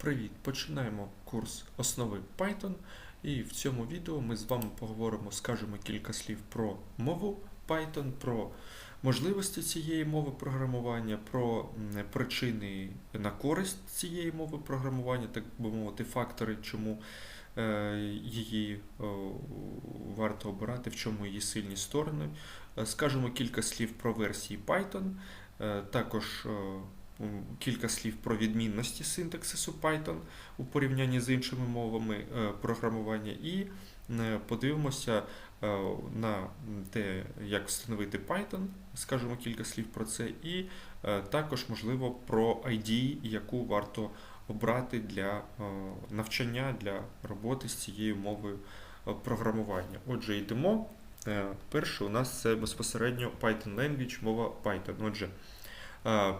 Привіт! Починаємо курс основи Python. І в цьому відео ми з вами поговоримо, скажемо кілька слів про мову Python, про можливості цієї мови програмування, про причини на користь цієї мови програмування, так би мовити, фактори, чому е, її варто обирати, в чому її сильні сторони. Е, Скажемо кілька слів про версії Python, е, також кілька слів про відмінності синтаксису Python у порівнянні з іншими мовами е, програмування, і е, подивимося е, на те, як встановити Python, скажемо кілька слів про це, і також, можливо, про IDE, яку варто обрати для навчання, для роботи з цією мовою програмування. Отже, йдемо. Перше у нас це безпосередньо Python Language, мова Python. Отже,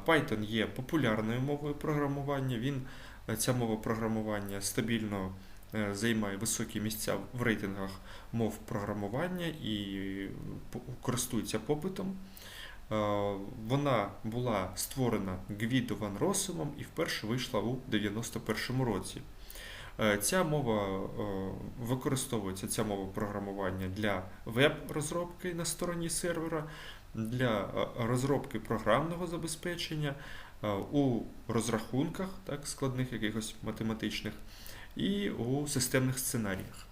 Python є популярною мовою програмування. Він, е, ця мова програмування стабільно е, займає високі місця в рейтингах мов програмування і користується попитом. Е, Вона була створена Гвідо Ван Росумом і вперше вийшла у 91-му році. Е, Ця мова е, використовується ця мова програмування для веб-розробки на стороні сервера, для е, розробки програмного забезпечення е, у розрахунках так, складних якихось математичних і у системних сценаріях.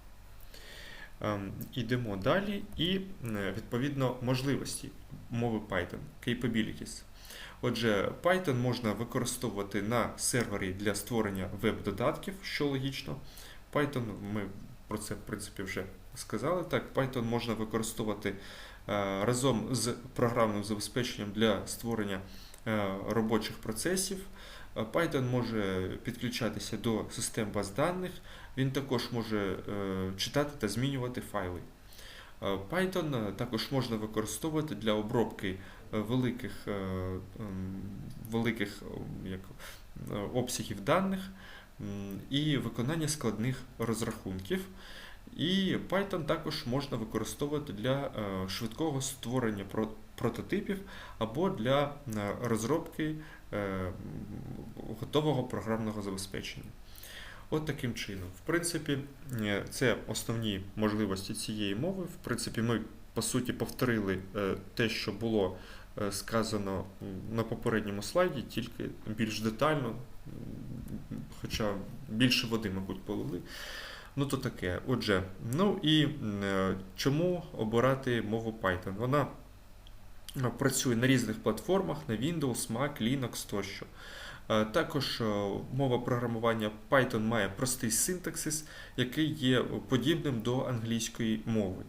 Ем, Ідемо далі і е, відповідно можливості мови Python, capabilities. Отже, Python можна використовувати на сервері для створення веб-додатків, що логічно. Python, ми про це в принципі вже сказали. Так, Python можна використовувати разом з програмним забезпеченням для створення е, робочих процесів. Е, Python може підключатися до систем баз даних, він також може е, читати та змінювати файли. Е, Python також можна використовувати для обробки е, великих, е, великих як, е, обсягів даних і виконання складних розрахунків. І Python також можна використовувати для е, швидкого створення прототипів або для е, розробки е, готового програмного забезпечення. От таким чином. В принципі, це основні можливості цієї мови. В принципі, ми по суті повторили те, що було сказано на попередньому слайді, тільки більш детально, хоча більше води, мабуть, полили. Ну, то таке. Отже, ну і е, чому обирати мову Python? Вона е, працює на різних платформах, на Windows, Mac, Linux тощо. Е, Також мова програмування Python має простий синтаксис, який є подібним до англійської мови.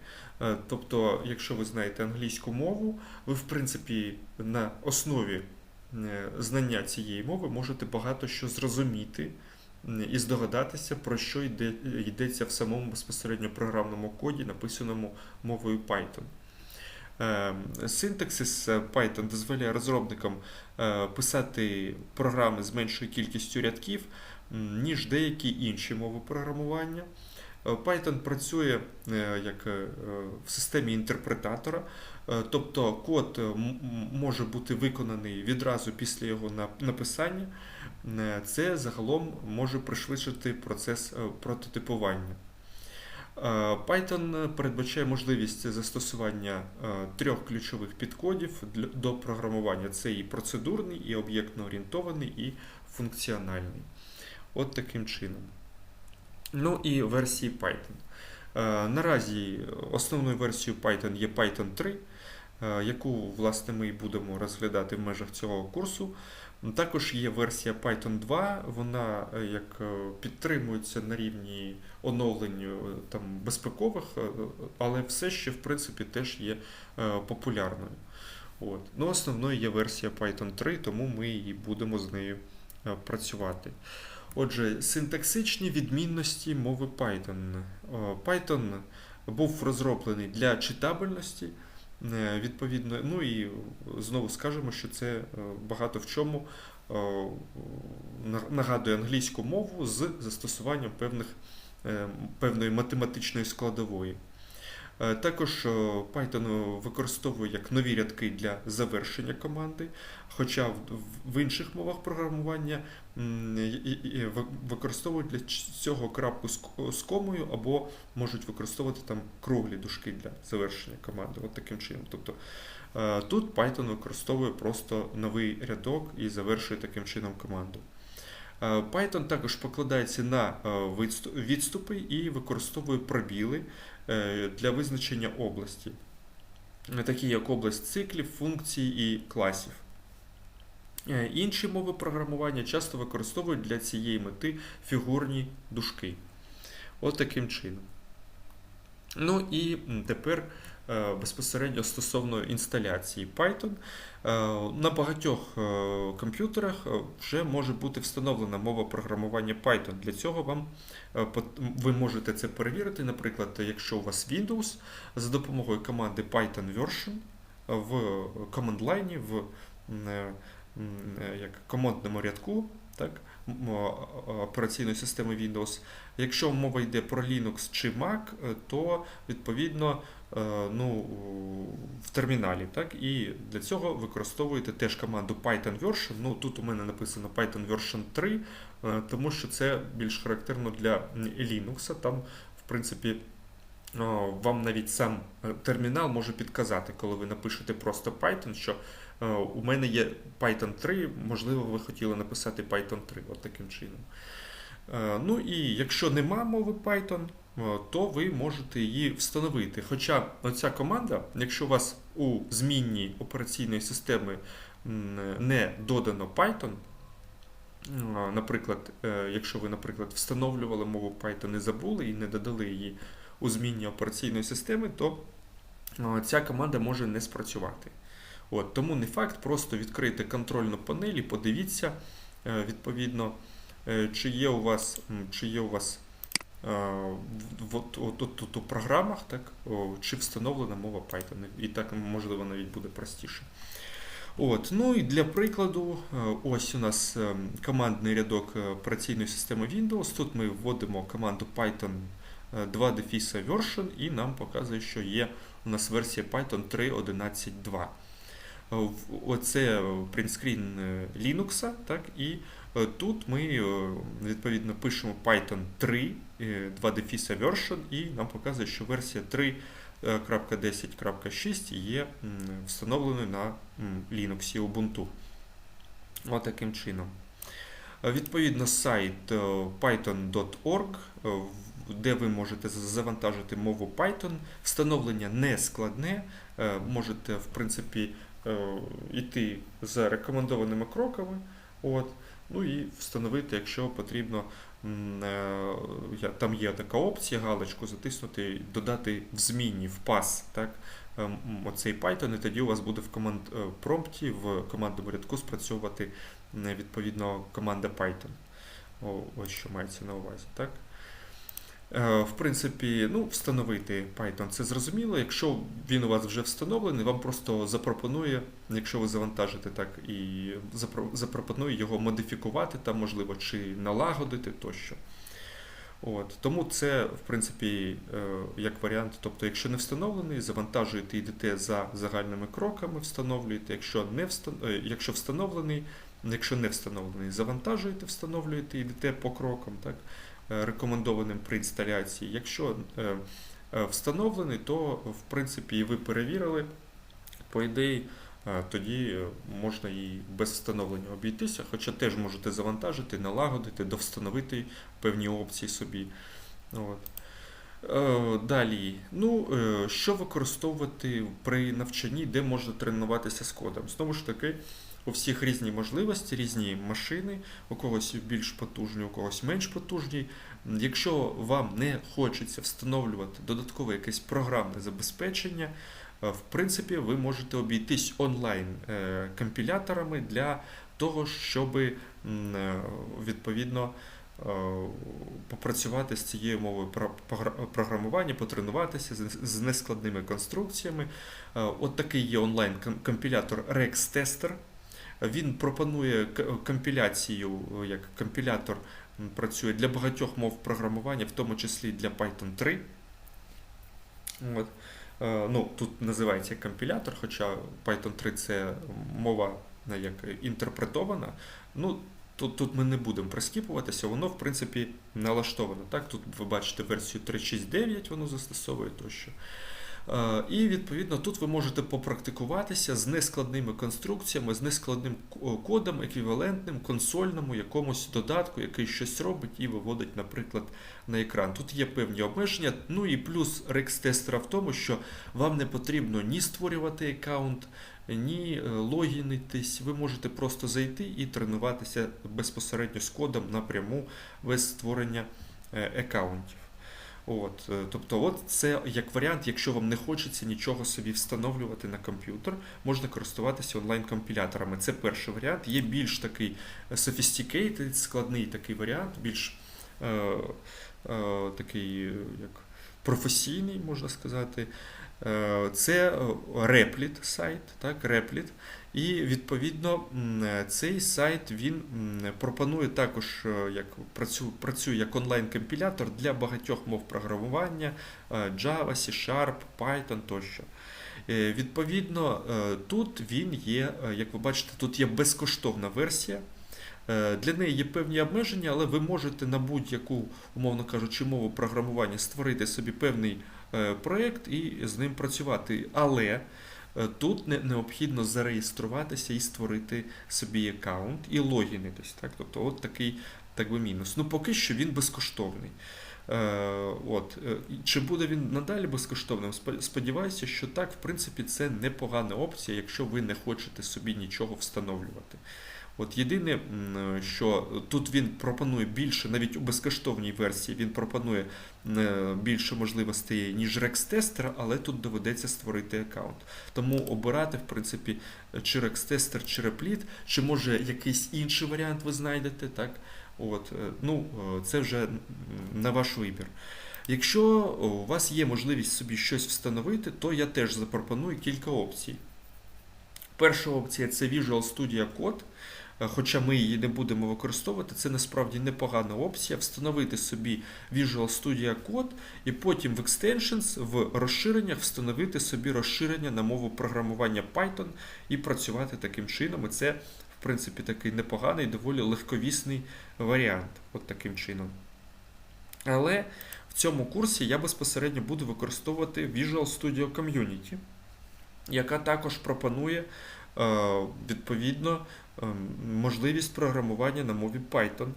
Тобто, якщо ви знаєте англійську мову, ви в принципі на основі знання цієї мови можете багато що зрозуміти і здогадатися, про що йде, йдеться в самому безпосередньо програмному коді, написаному мовою Python. Е, Синтаксис е, Python дозволяє розробникам е, писати програми з меншою кількістю рядків, ніж деякі інші мови програмування. Е, Python працює е, як е, в системі інтерпретатора, тобто код може бути виконаний відразу після його написання. Це загалом може пришвидшити процес прототипування. Python передбачає можливість застосування трьох ключових підходів до програмування: це і процедурний, і об'єктно-орієнтований, і функціональний. От таким чином. Ну і версії Python. Е, Наразі основною версією Python є Python 3, е, яку власне ми і будемо розглядати в межах цього курсу. Також є версія Python 2, вона е, як підтримується на рівні оновлень там, безпекових, але все ще в принципі теж є популярною. От. Ну, основною є версія Python 3, тому ми і будемо з нею працювати. Отже, синтаксичні відмінності мови Python. Е, Python був розроблений для читабельності. Е, Відповідно, ну і знову скажемо, що це е, багато в чому нагадує англійську мову з застосуванням певних, певної математичної складової. Е, Також е, Python використовує як нові рядки для завершення команди, хоча в- інших мовах програмування використовують для цього крапку з комою або можуть використовувати там круглі дужки для завершення команди. От таким чином. Тобто е, тут Python використовує просто новий рядок і завершує таким чином команду. Python також покладається на відступи і використовує пробіли для визначення області, е, такі як область циклів, функцій і класів. Е, Інші мови програмування часто використовують для цієї мети фігурні дужки. От таким чином. Ну і тепер е, безпосередньо стосовно інсталяції Python. Е, На багатьох е, комп'ютерах е, вже може бути встановлена мова програмування Python. Для цього вам е, ви можете це перевірити. Наприклад, якщо у вас Windows, за допомогою команди Python version в command line, в е, е, як командному рядку, так, операційної системи Windows. Якщо мова йде про Linux чи Mac, е, то відповідно е, ну, в терміналі. Так? І для цього використовуєте теж команду Python version. Ну, тут у мене написано Python version 3, е, тому що це більш характерно для Linux. Там, в принципі, вам навіть сам е, термінал може підказати, коли ви напишете просто Python, що е, у мене є Python 3, можливо, ви хотіли написати Python 3, от таким чином. Е, Ну і якщо нема мови Python, е, то ви можете її встановити. Хоча ця команда, якщо у вас у змінній операційної системи не додано Python, е, наприклад, якщо ви, наприклад, встановлювали мову Python і забули і не додали її у змінні операційної системи, то ця команда може не спрацювати. От, тому не факт, просто відкрийте контрольну панель і подивіться, відповідно, чи є у вас, чи є у вас е, в- от, от, от у програмах, так, чи встановлена мова Python. І так, можливо, навіть буде простіше. От, ну і для прикладу, е, ось у нас е, командний рядок е, операційної системи Windows. Тут ми вводимо команду Python е, 2 дефіса version і нам показує, що є у нас версія Python 3.11.2. Е, Оце принтскрін е, Linux, так, і е, тут ми е, відповідно пишемо Python 3, 2 дефіса version, і нам показує, що версія 3.10.6 є встановленою на Linux Ubuntu. Ось таким чином. Е, Відповідно, сайт е, python.org, е, в- де ви можете завантажити мову Python. Встановлення не складне. е, Можете, в принципі, е, йти за рекомендованими кроками. От. Ну і встановити, якщо потрібно, е, там є така опція, галочку затиснути, додати в змінні, в пас, так, е, оцей Python, і тоді у вас буде в команд е, промпті, в командному рядку спрацьовувати е, відповідно команда Python. Ось що мається на увазі, так? Е, В принципі, ну, встановити Python це зрозуміло. Якщо він у вас вже встановлений, вам просто запропонує, якщо ви завантажите так, і запропонує його модифікувати, там, можливо, чи налагодити тощо. От. Тому це, в принципі, е, як варіант. Тобто, якщо не встановлений, завантажуєте, йдете за загальними кроками, встановлюєте. Якщо, не е, якщо встановлений, якщо не встановлений, завантажуєте, встановлюєте, йдете по крокам. Так? Е, рекомендованим при інсталяції. Якщо е, е, встановлений, то в принципі і ви перевірили, по ідеї, тоді можна і без встановлення обійтися, хоча теж можете завантажити, налагодити, довстановити певні опції собі. От. Далі, ну, що використовувати при навчанні, де можна тренуватися з кодом? Знову ж таки, у всіх різні можливості, різні машини, у когось більш потужні, у когось менш потужні. Якщо вам не хочеться встановлювати додаткове якесь програмне забезпечення, е, в принципі, ви можете обійтись онлайн е, для того, щоб е, відповідно попрацювати з цією мовою про- програмування, потренуватися з- нескладними конструкціями. От такий є онлайн-компілятор RexTester. Він пропонує компіляцію як компілятор працює для багатьох мов програмування, в тому числі для Python 3. От. Е, Ну, тут називається компілятор, хоча Python 3 це мова як інтерпретована. Ну, тут, тут ми не будемо прискіпуватися, воно, в принципі, налаштовано. Так? Тут ви бачите версію 3.6.9, воно застосовує тощо. Е, І відповідно тут ви можете попрактикуватися з нескладними конструкціями, з нескладним кодом, еквівалентним, консольному, якомусь додатку, який щось робить і виводить, наприклад, на екран. Тут є певні обмеження. Ну і плюс Rex тестера в тому, що вам не потрібно ні створювати аккаунт, ні е, логінитись. Ви можете просто зайти і тренуватися безпосередньо з кодом напряму без створення е, аккаунтів. От, е, тобто, от це як варіант, якщо вам не хочеться нічого собі встановлювати на комп'ютер, можна користуватися онлайн-компіляторами. Це перший варіант. Є більш такий sophisticated, складний такий варіант, більш е, е, такий е, як професійний, можна сказати. Е, Це Replit сайт, так, Replit. І відповідно цей сайт він пропонує також е, як працю- працює як онлайн-компілятор для багатьох мов програмування е, Java, C-Sharp, Python тощо. Відповідно, тут він є, як ви бачите, тут є безкоштовна версія. Для неї є певні обмеження, але ви можете на будь-яку, умовно кажучи, мову програмування створити собі певний проєкт і з ним працювати. Але е, тут необхідно зареєструватися і створити собі аккаунт і логінитись. Так? Тобто, от такий так би мінус. Ну, поки що він безкоштовний. Е, от. е, Чи буде він надалі безкоштовним? Сподіваюся, що так, в принципі, це непогана опція, якщо ви не хочете собі нічого встановлювати. От єдине, що тут він пропонує більше, навіть у безкоштовній версії він пропонує е, більше можливостей, ніж Tester, але тут доведеться створити аккаунт. Тому обирати, в принципі, чи Tester, чи Replit, чи може якийсь інший варіант ви знайдете, так? От, е, ну, е, це вже на ваш вибір. Якщо у вас є можливість собі щось встановити, то я теж запропоную кілька опцій. Перша опція це Visual Studio Code. Е, Хоча ми її не будемо використовувати, це насправді непогана опція. Встановити собі Visual Studio Code і потім в Extensions, в розширеннях встановити собі розширення на мову програмування Python і працювати таким чином. І це, в принципі, такий непоганий, доволі легковісний варіант. От таким чином. Але в цьому курсі я безпосередньо буду використовувати Visual Studio Community, яка також пропонує відповідно е, можливість програмування на мові Python.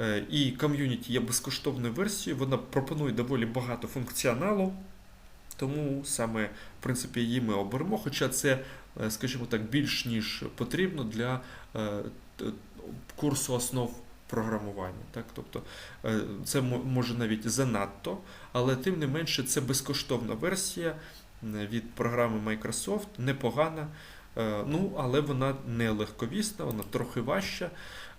Е, І ком'юніті є безкоштовною версією, вона пропонує доволі багато функціоналу, тому саме в принципі її ми оберемо, хоча це, е, скажімо так, більш ніж потрібно для е, курсу основ програмування. Так? Тобто е, це може навіть занадто, але тим не менше це безкоштовна версія від програми Microsoft, непогана. Е, Ну, але вона не легковісна, вона трохи важча.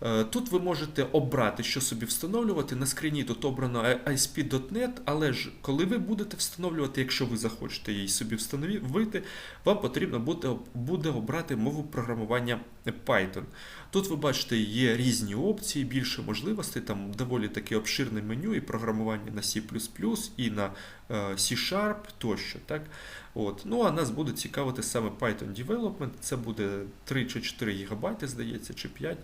Е, Тут ви можете обрати, що собі встановлювати. На скріні тут обрано ISP.NET, але ж коли ви будете встановлювати, якщо ви захочете її собі встановити, вам потрібно буде, буде обрати мову програмування Python. Тут ви бачите, є різні опції, більше можливостей, там доволі таке обширне меню і програмування на C++, і на е, C-Sharp тощо. Так? От. Ну, а нас буде цікавити саме Python Development. Це буде 3 чи 4 ГБ, здається, чи 5.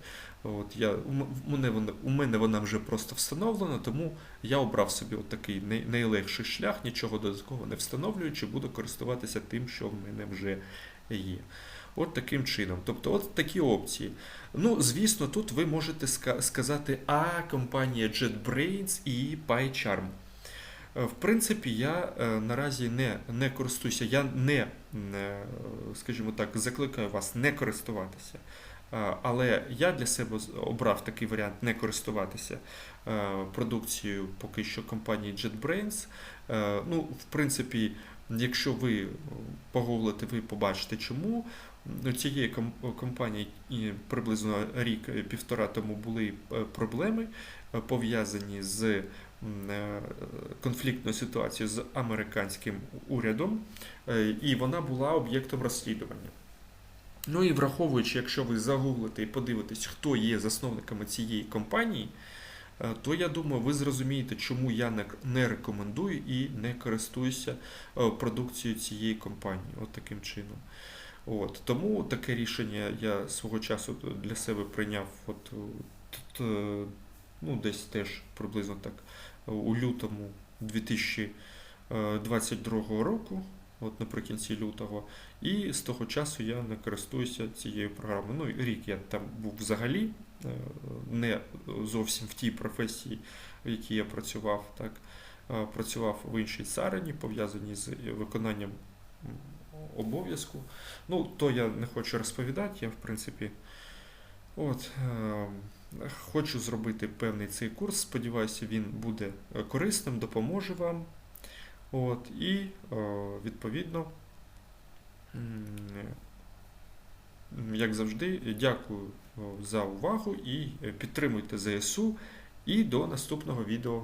От я, у, мене вона, у мене вона вже просто встановлена, тому я обрав собі от такий най, найлегший шлях, нічого додатково не встановлюючи, буду користуватися тим, що в мене вже є. От таким чином. Тобто, от такі опції. Ну, звісно, тут ви можете сказати, а компанія JetBrains і PyCharm. Е, В принципі, я е, наразі не, не користуюся, я не, е, скажімо так, закликаю вас не користуватися. Але я для себе обрав такий варіант не користуватися е, продукцією поки що компанії JetBrains. Е, Ну, в принципі, якщо ви е, погуглите, ви побачите чому. У цієї компанії приблизно рік-півтора тому були проблеми пов'язані з конфліктною ситуацією з американським урядом, і вона була об'єктом розслідування. Ну і враховуючи, якщо ви загуглите і подивитесь, хто є засновниками цієї компанії, е, то я думаю, ви зрозумієте, чому я не, рекомендую і не користуюся е, продукцією цієї компанії. От таким чином. От, тому таке рішення я свого часу для себе прийняв от, е, т- т- ну, десь теж приблизно так е, у лютому 2022 року, от наприкінці лютого, і з того часу я не користуюся цією програмою. Ну, рік я там був взагалі е, не зовсім в тій професії, в якій я працював. Так. Е, Працював в іншій царині, пов'язаній з виконанням обов'язку. Ну, то я не хочу розповідати, я в принципі. От, е, хочу зробити певний цей курс. Сподіваюся, він буде корисним, допоможе вам. От, і е, відповідно, як завжди, дякую е, за увагу і е, підтримуйте ЗСУ. І до наступного відео.